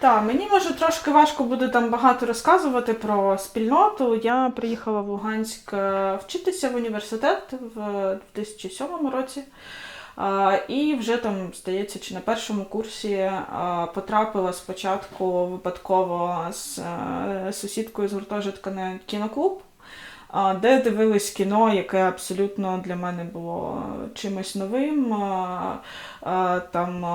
Так, мені може трошки важко буде там багато розказувати про спільноту. Я приїхала в Луганськ е, вчитися в університет в 2007 році. І вже там, здається, чи на першому курсі потрапила спочатку випадково з е, сусідкою з гуртожитка на кіноклуб, де дивились кіно, яке абсолютно для мене було чимось новим. Там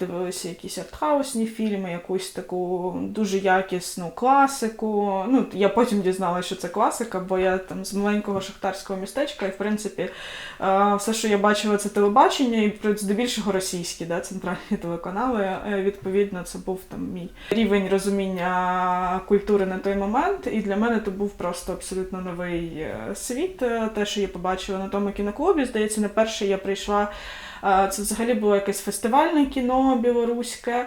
дивилися якісь артхаусні фільми, якусь таку дуже якісну класику. Ну, я потім дізналася, що це класика, бо я там з маленького шахтарського містечка, і в принципі все, що я бачила, це телебачення, і здебільшого російські, да, центральні телеканали. Е, Відповідно, це був там мій рівень розуміння культури на той момент. І для мене то був просто абсолютно новий е, світ. Е, Те, що я побачила на тому кіноклубі, здається, на перше я прийшла. е, Це взагалі було якесь фестивальне кіно білоруське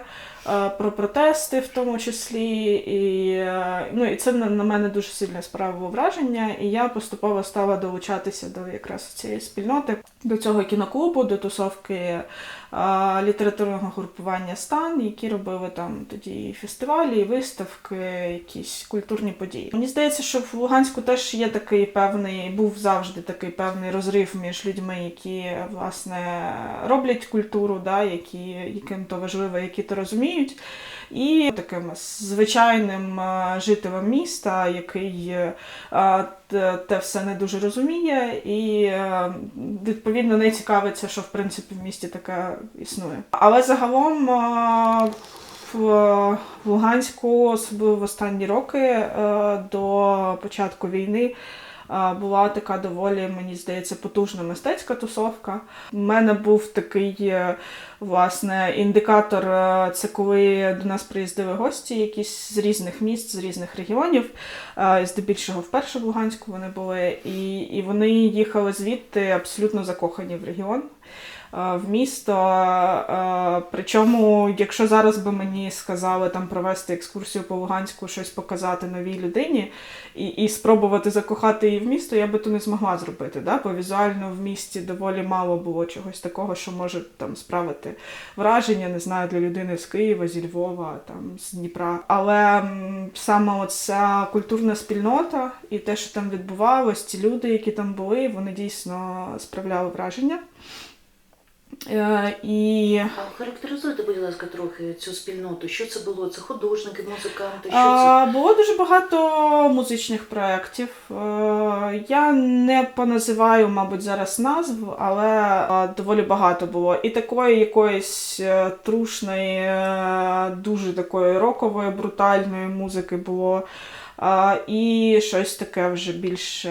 про протести, в тому числі. І, е, ну, і це на, мене дуже сильно справило враження. І я поступово стала долучатися до якраз цієї спільноти, до цього кіноклубу, до тусовки е, літературного групування стан, які робили там тоді фестивалі, виставки, якісь культурні події. Мені здається, що в Луганську теж є такий певний, був завжди такий певний розрив між людьми, які власне роблять культуру, да, які, яким то важливо, які то розуміють. І таким звичайним е, жителем міста, який е, те, те все не дуже розуміє, і е, відповідно не цікавиться, що в принципі в місті таке існує. Але загалом е, в Луганську, особливо в останні роки е, до початку війни. е, Була така доволі, мені здається, потужна мистецька тусовка. У мене був такий е, власне індикатор е, це коли до нас приїздили гості, якісь з різних міст, з різних регіонів. Е, Здебільшого вперше в Луганську вони були, і, і вони їхали звідти абсолютно закохані в регіон. е, В місто, причому, якщо зараз би мені сказали там провести екскурсію по Луганську, щось показати новій людині і, і спробувати закохати її в місто, я би то не змогла зробити. Да? Бо візуально в місті доволі мало було чогось такого, що може там справити враження, не знаю, для людини з Києва, зі Львова, там з Дніпра. Але саме оця культурна спільнота і те, що там відбувалось, ці люди, які там були, вони дійсно справляли враження. Е, і характеризуйте, будь ласка, трохи цю спільноту. Що це було? Це художники, музиканти, що це? Було дуже багато музичних проєктів. Е, Я не поназиваю, мабуть, зараз назв, але е, доволі багато було. І такої якоїсь трушної, дуже такої рокової, брутальної музики було. І щось таке вже більш,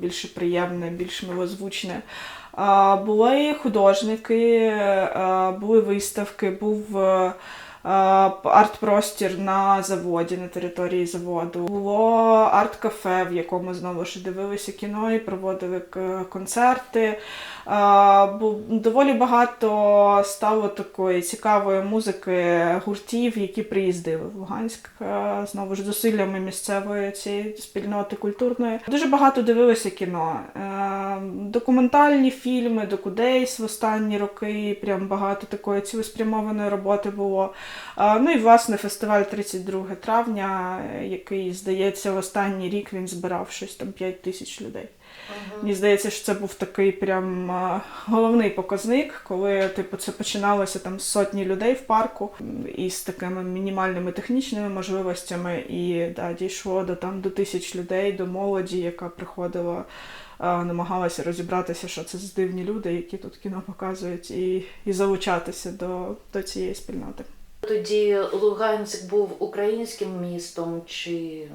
більш приємне, більш милозвучне. Були художники, були виставки, був е, арт-простір на заводі, на території заводу. Було арт-кафе, в якому знову ж дивилися кіно і проводили концерти. Бу- Доволі багато стало такої цікавої музики гуртів, які приїздили в Луганськ е, знову ж зусиллями місцевої цієї спільноти культурної. Дуже багато дивилися кіно. Е, Документальні фільми, докудейс в останні роки. Прям багато такої цілеспрямованої роботи було. Е, Ну і власне фестиваль 32 травня, який, здається, в останній рік він збирав щось там 5 тисяч людей. Ага. Мені здається, що це був такий прям головний показник, коли типу це починалося там з сотні людей в парку із такими мінімальними технічними можливостями, і да, дійшло до там до тисяч людей, до молоді, яка приходила, намагалася розібратися, що це за дивні люди, які тут кіно показують, і, і залучатися до, до цієї спільноти. Тоді Луганськ був українським містом чи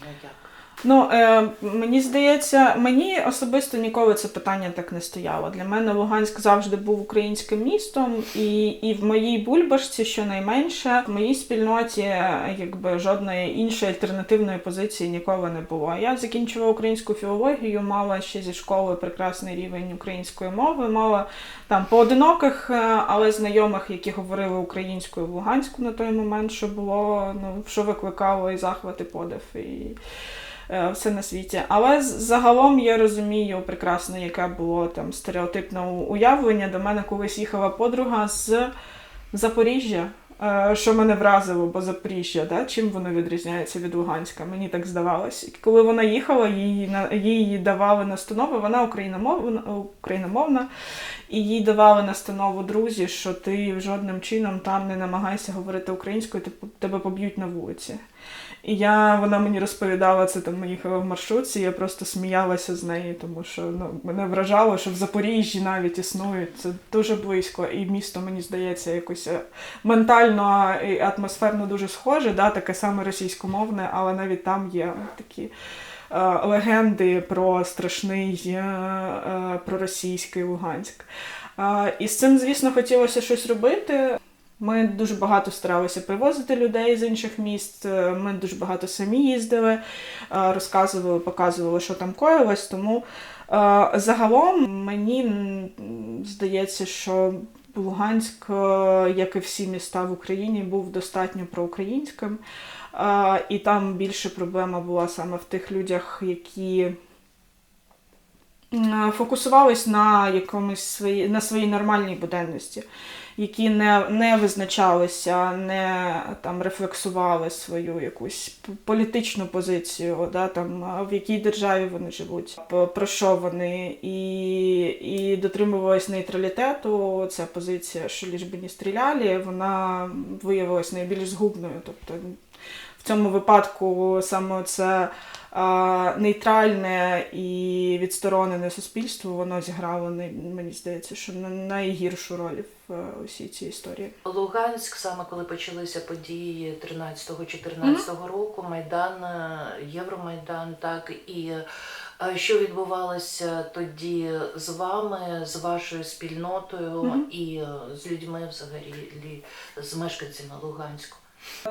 ну, як? Ну, е, мені здається, мені особисто ніколи це питання так не стояло. Для мене Луганськ завжди був українським містом, і, і в моїй бульбашці, щонайменше, в моїй спільноті е, якби жодної іншої альтернативної позиції ніколи не було. Я закінчила українську філологію, мала ще зі школи прекрасний рівень української мови, мала там поодиноких, е, але знайомих, які говорили українською в Луганську на той момент, що було, ну, що викликало і захват, і подив. І все на світі. Але загалом я розумію прекрасно, яке було там стереотипне уявлення. До мене колись їхала подруга з Запоріжжя. е, що мене вразило, бо Запоріжжя, да? чим воно відрізняється від Луганська, мені так здавалось. Коли вона їхала, їй, їй давали настанови, вона україномовна, україномовна, і їй давали настанову друзі, що ти жодним чином там не намагайся говорити українською, тебе поб'ють на вулиці. І я, вона мені розповідала це там, ми в маршрутці, я просто сміялася з неї, тому що ну, мене вражало, що в Запоріжжі навіть існує. Це дуже близько, і місто, мені здається, якось е, ментально і атмосферно дуже схоже, да, таке саме російськомовне, але навіть там є такі. е, Легенди про страшний е, проросійський Луганськ. І з цим, звісно, хотілося щось робити. Ми дуже багато старалися привозити людей з інших міст. е, Ми дуже багато самі їздили, е, розказували, показували, що там коїлось. Тому е, загалом мені здається, що Луганськ, як і всі міста в Україні, був достатньо проукраїнським. І там більше проблема була саме в тих людях, які фокусувались на якомусь свої, на своїй нормальній буденності, які не, не визначалися, не там рефлексували свою якусь політичну позицію, да, там, в якій державі вони живуть, про що вони, і, і дотримувались нейтралітету. Ця позиція, що ліж би не стріляли, вона виявилась найбільш згубною. Тобто в цьому випадку саме це а, нейтральне і відсторонене суспільство, воно зіграло мені здається, що на- найгіршу роль в е, усій цій історії. Луганськ, саме коли почалися події 13-14 року, Майдан, е, Євромайдан, так і е, що відбувалося тоді з вами, з вашою спільнотою Мгм. і е, з людьми взагалі, з мешканцями Луганську?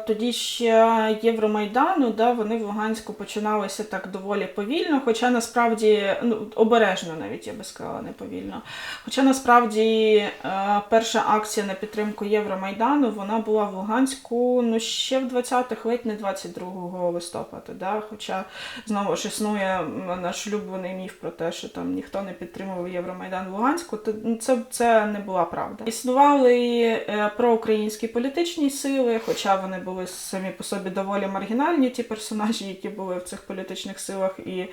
Тоді ще Євромайдану, да, вони в Луганську починалися так доволі повільно, хоча насправді ну, обережно навіть я би сказала, не повільно. Хоча насправді е, перша акція на підтримку Євромайдану вона була в Луганську ну, ще в 20-х, ледь не 22 листопада. Да? Хоча знову ж існує наш улюблений міф про те, що там ніхто не підтримував Євромайдан в Луганську, то ну, це, це не була правда. Існували е, проукраїнські політичні сили, хоча вони були самі по собі доволі маргінальні, ті персонажі, які були в цих політичних силах, і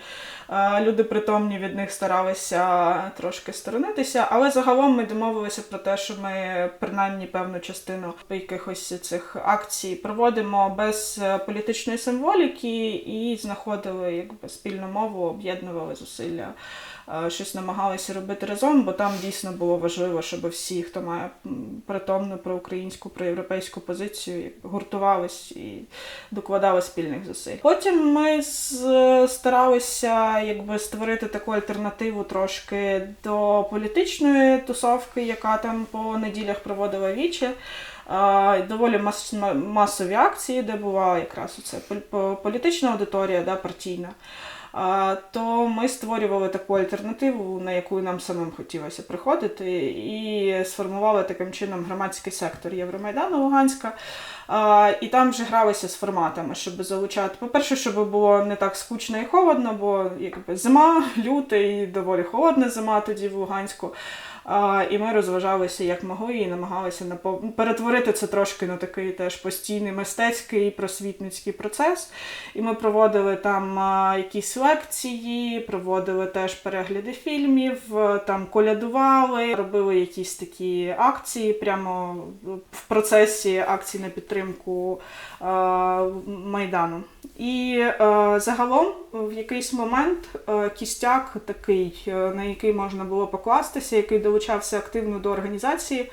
е, люди притомні від них старалися трошки сторонитися. Але загалом ми домовилися про те, що ми принаймні певну частину якихось цих акцій проводимо без е, політичної символіки і знаходили якби спільну мову, об'єднували зусилля. Е, Щось намагалися робити разом, бо там дійсно було важливо, щоб всі, хто має притомну проукраїнську, проєвропейську позицію, гуртувались і докладали спільних зусиль. Потім ми старалися якби створити таку альтернативу трошки до політичної тусовки, яка там по неділях проводила вічі. Доволі мас- масові акції, де була якраз оце пол- політична аудиторія, да, партійна. То ми створювали таку альтернативу, на яку нам самим хотілося приходити, і сформували таким чином громадський сектор Євромайдану Луганська. І там вже гралися з форматами, щоб залучати. По-перше, щоб було не так скучно і холодно, бо якби зима, лютий, доволі холодна зима тоді в Луганську. І ми розважалися як могли і намагалися напов... перетворити це трошки на такий теж постійний мистецький просвітницький процес. І ми проводили там якісь лекції, проводили теж перегляди фільмів, там колядували, робили якісь такі акції прямо в процесі акцій на підтримку Майдану. І загалом в якийсь момент кістяк такий, на який можна було покластися, який долучався активно до організації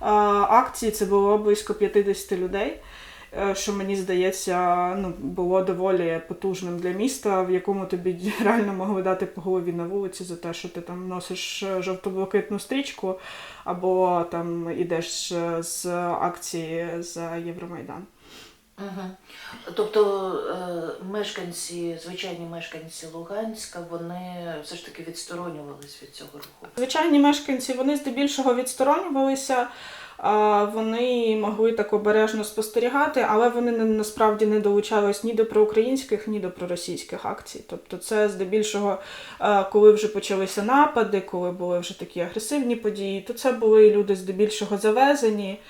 акції, це було близько 50 людей. е, Що мені здається, ну було доволі потужним для міста, в якому тобі реально могли дати по голові на вулиці за те, що ти там носиш е, жовто-блакитну стрічку, або там ідеш е, з акції за Євромайдан. Угу. Тобто е, мешканці, звичайні мешканці Луганська, вони все ж таки відсторонювались від цього руху. Звичайні мешканці вони здебільшого відсторонювалися. вони могли так обережно спостерігати, але вони насправді не долучались ні до проукраїнських, ні до проросійських акцій. Тобто, це здебільшого, коли вже почалися напади, коли були вже такі агресивні події, то це були люди здебільшого завезені,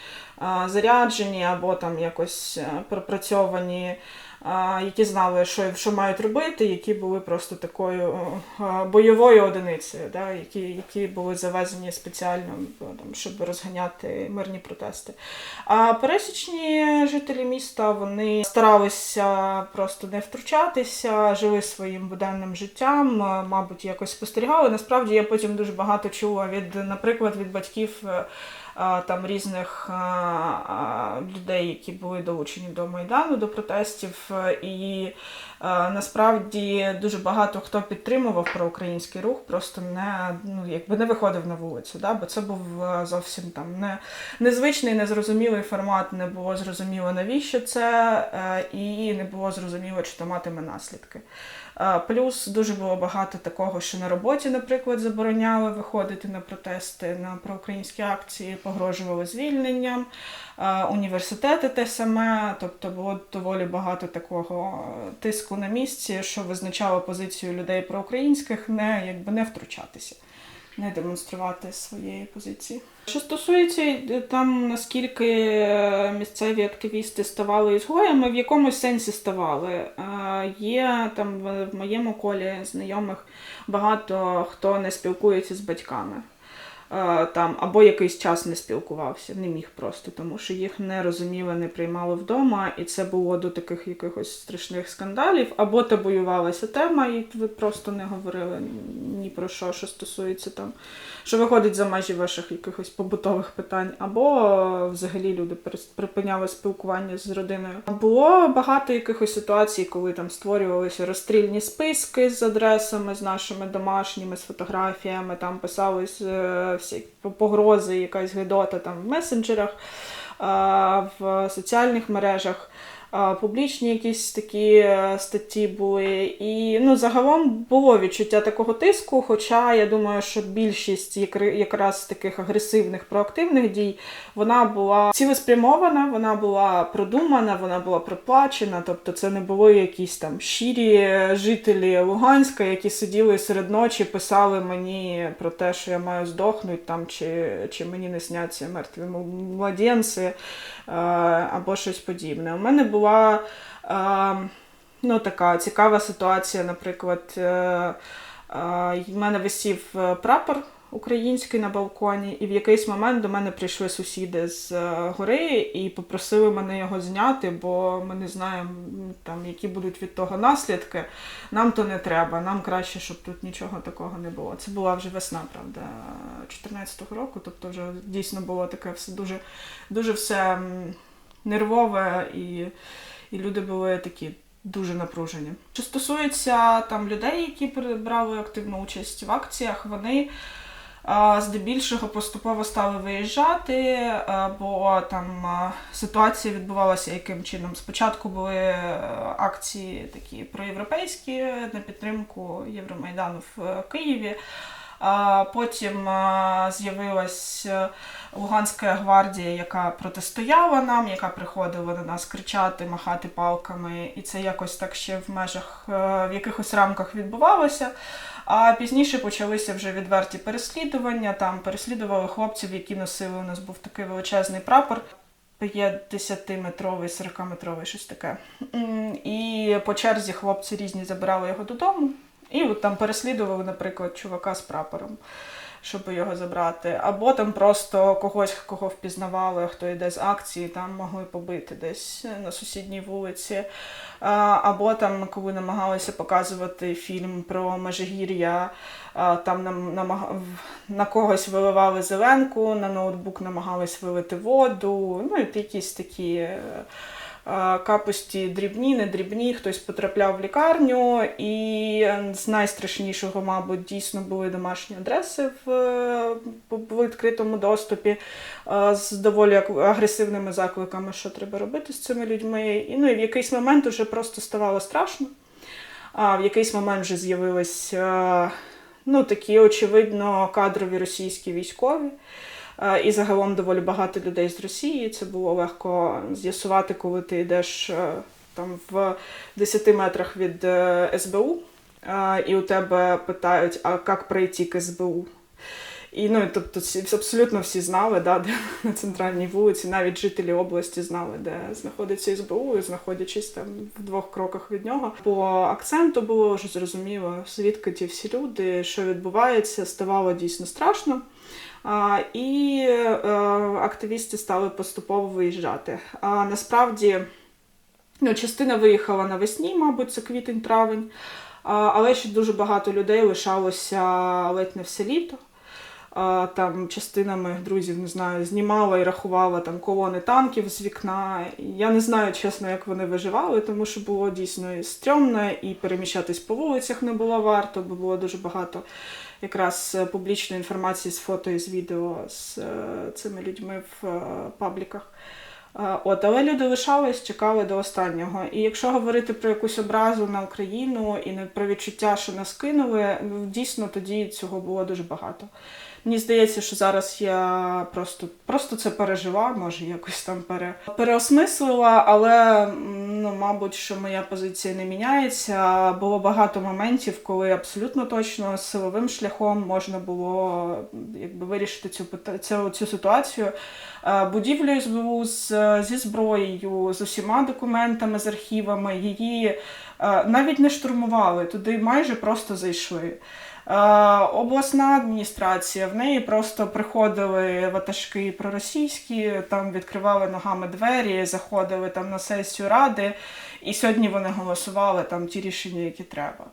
заряджені або там якось е, пропрацьовані які знали, що, що мають робити, які були просто такою бойовою одиницею, да, які, які були завезені спеціально, там, щоб розганяти мирні протести. А пересічні жителі міста вони старалися просто не втручатися, жили своїм буденним життям, мабуть, якось спостерігали. Насправді я потім дуже багато чула від, наприклад, від батьків. Там різних людей, які були долучені до майдану, до протестів, е, і насправді дуже багато хто підтримував проукраїнський рух, просто не ну якби не виходив на вулицю, да? бо це був е, зовсім там не незвичний, незрозумілий формат, не було зрозуміло навіщо це, е, і не було зрозуміло, чи то матиме наслідки. Е, Плюс дуже було багато такого, що на роботі, наприклад, забороняли виходити на протести, на проукраїнські акції, погрожували звільненням. Університети те саме, тобто було доволі багато такого е, тиску на місці, що визначало позицію людей проукраїнських, не якби не втручатися, не демонструвати своєї позиції. Що стосується е, там, наскільки е, місцеві активісти ставали ізгоями, в якомусь сенсі ставали. Е, Є там в в моєму колі знайомих багато хто не спілкується з батьками. Е, Там або якийсь час не спілкувався, не міг просто, тому що їх не розуміли, не приймали вдома, і це було до таких якихось страшних скандалів, або табоювалася тема, і ви просто не говорили ні про що, що стосується там що виходить за межі ваших якихось побутових питань, або е, взагалі люди припиняли спілкування з родиною. Було багато якихось ситуацій, коли там створювалися розстрільні списки з адресами, з нашими домашніми, з фотографіями, там писались всі погрози, якась гидота там в месенджерах, в соціальних мережах. Публічні якісь такі е, статті були, і ну загалом було відчуття такого тиску. Хоча я думаю, що більшість якраз таких агресивних проактивних дій вона була цілеспрямована, вона була продумана, вона була проплачена. Тобто, це не було якісь там щирі жителі Луганська, які сиділи серед ночі, писали мені про те, що я маю здохнути там, чи, чи мені не сняться мертві младенці е, або щось подібне. У мене була е, ну, така цікава ситуація, наприклад, е, е, в мене висів прапор український на балконі, і в якийсь момент до мене прийшли сусіди з гори і попросили мене його зняти, бо ми не знаємо, там, які будуть від того наслідки. Нам то не треба, нам краще, щоб тут нічого такого не було. Це була вже весна, правда, 14-го року, тобто вже дійсно було таке все дуже, дуже все нервове і, і люди були такі. Дуже напружені. Що стосується там людей, які брали активну участь в акціях, вони здебільшого поступово стали виїжджати, бо там ситуація відбувалася яким чином. Спочатку були е, акції такі проєвропейські на підтримку Євромайдану в е, Києві. Потім з'явилась е, Луганська гвардія, яка протистояла нам, яка приходила на нас кричати, махати палками, і це якось так ще в межах е, в якихось рамках відбувалося. А пізніше почалися вже відверті переслідування. Там переслідували хлопців, які носили. У нас був такий величезний прапор. 50-метровий, 40-метровий, щось таке. І по черзі хлопці різні забирали його додому. І от там переслідували, наприклад, чувака з прапором, щоб його забрати. Або там просто когось, кого впізнавали, хто йде з акції, там могли побити десь на сусідній вулиці. Або там, коли намагалися показувати фільм про Межигір'я, там нам намага... в- на когось виливали зеленку, на ноутбук намагались вилити воду. Ну, і якісь такі. Е, е, Капості дрібні, не дрібні, хтось потрапляв в лікарню, і з найстрашнішого, мабуть, дійсно були домашні адреси в, е, в відкритому доступі е, з доволі агресивними закликами, що треба робити з цими людьми. І ну і в якийсь момент вже просто ставало страшно. А в якийсь момент вже з'явились е, ну, такі очевидно кадрові російські військові. Е, І загалом доволі багато людей з Росії. Це було легко з'ясувати, коли ти йдеш е, там в 10 метрах від е, СБУ, і у тебе питають, а як пройти к СБУ? І ну, тобто, абсолютно всі знали, да, де на центральній вулиці, навіть жителі області знали, де знаходиться СБУ, і знаходячись там в двох кроках від нього. По акценту було вже зрозуміло, звідки ті всі люди, що відбувається, ставало дійсно страшно. І е, активісти стали поступово виїжджати. Насправді ну, частина виїхала навесні, мабуть, це квітень-травень, але ще дуже багато людей лишалося ледь не все літо. Там частина моїх друзів, не знаю, знімала і рахувала там колони танків з вікна. Я не знаю, чесно, як вони виживали, тому що було дійсно стрьомно, і переміщатись по вулицях не було варто, бо було дуже багато якраз е, публічної інформації з фото і з відео з е, цими людьми в е, пабліках. От, але люди лишались, чекали до останнього. І якщо говорити про якусь образу на Україну і не про відчуття, що нас кинули, ну, дійсно тоді цього було дуже багато. Мені здається, що зараз я просто, просто це пережила, може якось там пере, переосмислила, але ну, мабуть, що моя позиція не міняється. Було багато моментів, коли абсолютно точно силовим шляхом можна було якби вирішити цю цю, цю ситуацію. Е, Будівлю СБУ з, зі зброєю, з усіма документами, з архівами. Її е, навіть не штурмували, туди майже просто зайшли. Е, Обласна адміністрація, в неї просто приходили ватажки проросійські, там відкривали ногами двері, заходили там на сесію ради, і сьогодні вони голосували там ті рішення, які треба.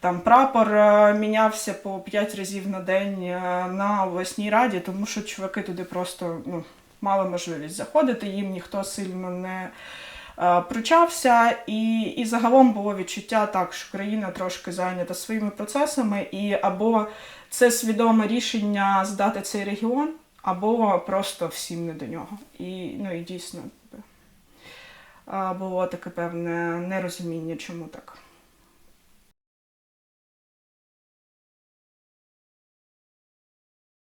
Там прапор е, мінявся по 5 разів на день е, на обласній раді, тому що чуваки туди просто ну, мали можливість заходити, їм ніхто сильно не пручався, і, і загалом було відчуття так, що країна трошки зайнята своїми процесами, і або це свідоме рішення здати цей регіон, або просто всім не до нього. І, ну, і дійсно е, було таке певне нерозуміння, чому так.